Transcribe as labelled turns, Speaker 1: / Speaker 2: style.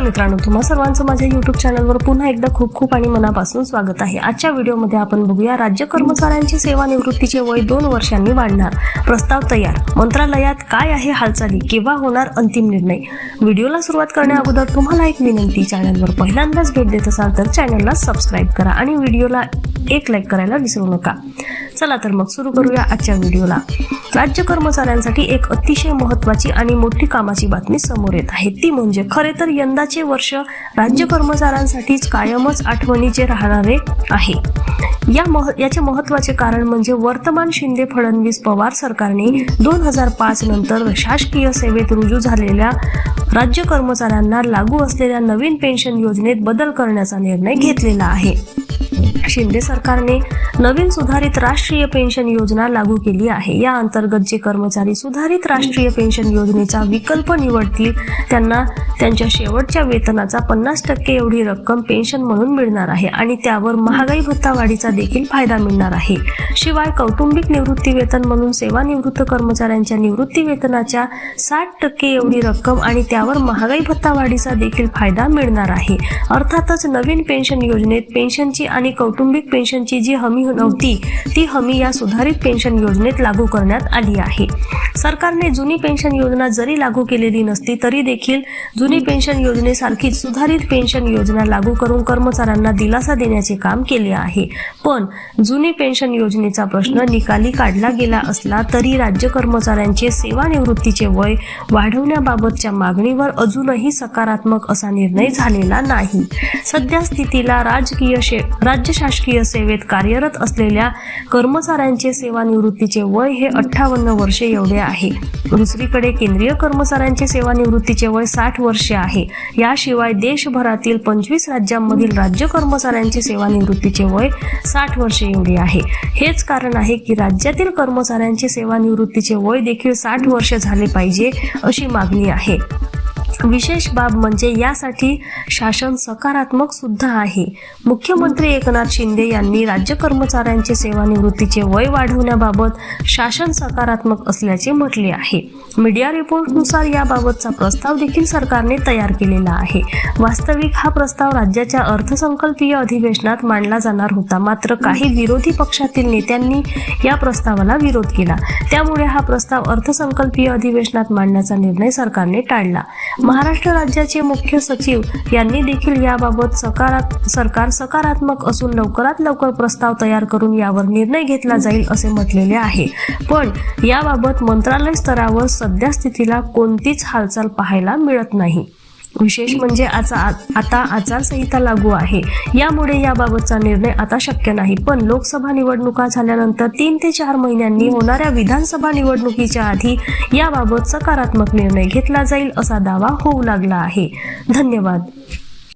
Speaker 1: मित्रांनो तुम्हा सर्वांचं माझ्या युट्यूब चॅनलवर पुन्हा एकदा खूप खूप आणि मनापासून स्वागत आहे. आजच्या व्हिडिओमध्ये आपण बघूया राज्य कर्मचाऱ्यांची सेवानिवृत्तीचे वय दोन वर्षांनी वाढणार. प्रस्ताव तयार. मंत्रालयात काय आहे हालचाली? केव्हा होणार अंतिम निर्णय? व्हिडिओला सुरुवात करण्या अगोदर तुम्हाला एक विनंती चॅनलवर पहिल्यांदाच भेट देत असाल तर चॅनलला सबस्क्राईब करा आणि व्हिडिओला एक लाईक करायला विसरू नका. चला तर मग सुरू करूया आजच्या व्हिडिओला. राज्य कर्मचाऱ्यांसाठी एक अतिशय महत्वाची आणि मोठी कामाची बातमी समोर येत आहे. ती म्हणजे खरे तर यंदाचे वर्ष राज्य कर्मचाऱ्यांसाठीच कायमच आठवणीचे राहणारे आहे. या मह याचे महत्त्वाचे कारण म्हणजे वर्तमान शिंदे फडणवीस पवार सरकारने दोन हजार पाच नंतर शासकीय सेवेत रुजू झालेल्या राज्य कर्मचाऱ्यांना लागू असलेल्या नवीन पेन्शन योजनेत बदल करण्याचा निर्णय घेतलेला आहे. शिंदे सरकारने नवीन सुधारित राष्ट्रीय पेन्शन योजना लागू केली आहे. या अंतर्गत जे कर्मचारी सुधारित राष्ट्रीय पेन्शन योजनेचा विकल्प निवडतील त्यांना त्यांच्या शेवटच्या वेतनाचा पन्नास टक्के एवढी रक्कम पेन्शन म्हणून मिळणार आहे आणि त्यावर महागाई भत्ता वाढीचा देखील फायदा मिळणार आहे. शिवाय कौटुंबिक निवृत्ती वेतन म्हणून सेवानिवृत्त कर्मचाऱ्यांच्या निवृत्ती वेतनाच्या साठ टक्के एवढी रक्कम आणि त्यावर महागाई भत्ता वाढीचा देखील फायदा मिळणार आहे. अर्थातच नवीन पेन्शन योजनेत पेन्शनची आणि कौटुंबिक पेन्शनची जी हमी नव्हती ती हमी या सुधारित पेन्शन योजनेत लागू करण्यात आली आहे. सरकारने जुनी पेन्शन योजना जरी लागू केलेली नसती तरी देखील जुनी पेन्शन योजनेसारखीच सुधारित पेन्शन योजना लागू करून कर्मचाऱ्यांना दिलासा देण्याचे काम केले आहे. पण जुनी पेन्शन योजनेचा प्रश्न निकाली काढला गेला असला तरी राज्य कर्मचाऱ्यांचे सेवानिवृत्तीचे वय वाढवण्याबाबतच्या मागणीवर अजूनही सकारात्मक असा निर्णय झालेला नाही. सध्या स्थितीला राजकीय शे राज्य शासकीय सेवेत कार्यरत असलेल्या कर्मचाऱ्यांचे सेवानिवृत्तीचे वय हे अठ्ठावन्न वर्षे एवढे आहे. दुसरीकडे केंद्रीय कर्मचाऱ्यांचे सेवानिवृत्तीचे वय साठ वर्षे आहे. याशिवाय देशभरातील पंचवीस राज्यांमधील राज्य कर्मचाऱ्यांचे सेवानिवृत्तीचे वय साठ वर्षे एवढे आहे. हेच कारण आहे की राज्यातील कर्मचाऱ्यांचे सेवानिवृत्तीचे वय देखील साठ वर्ष झाले पाहिजे अशी मागणी आहे. विशेष बाब म्हणजे यासाठी शासन सकारात्मक सुद्धा आहे. मुख्यमंत्री एकनाथ शिंदे यांनी राज्य कर्मचाऱ्यांचे सेवानिवृत्तीचे वय वाढवण्याबाबत शासन सकारात्मक असल्याचे म्हटले आहे. मीडिया रिपोर्टनुसार याबाबतचा प्रस्ताव देखील सरकारने तयार केलेला आहे. वास्तविक हा प्रस्ताव राज्याच्या अर्थसंकल्पीय अधिवेशनात मांडला जाणार होता. मात्र काही विरोधी पक्षातील नेत्यांनी या प्रस्तावाला विरोध केला. त्यामुळे हा प्रस्ताव अर्थसंकल्पीय अधिवेशनात मांडण्याचा निर्णय सरकारने टाळला. महाराष्ट्र राज्याचे मुख्य सचिव यांनी देखील याबाबत सकारात सरकार सकारात्मक असून लवकरात लवकर प्रस्ताव तयार करून यावर निर्णय घेतला जाईल असे म्हटलेले आहे. पण याबाबत मंत्रालय स्तरावर सध्या स्थितीला कोणतीच हालचाल पाहायला मिळत नाही. विशेष म्हणजे आचा आता आचारसंहिता लागू आहे. यामुळे याबाबतचा निर्णय आता शक्य नाही. पण लोकसभा निवडणुका झाल्यानंतर तीन ते चार महिन्यांनी होणाऱ्या विधानसभा निवडणुकीच्या आधी याबाबत सकारात्मक निर्णय घेतला जाईल असा दावा होऊ लागला आहे. धन्यवाद.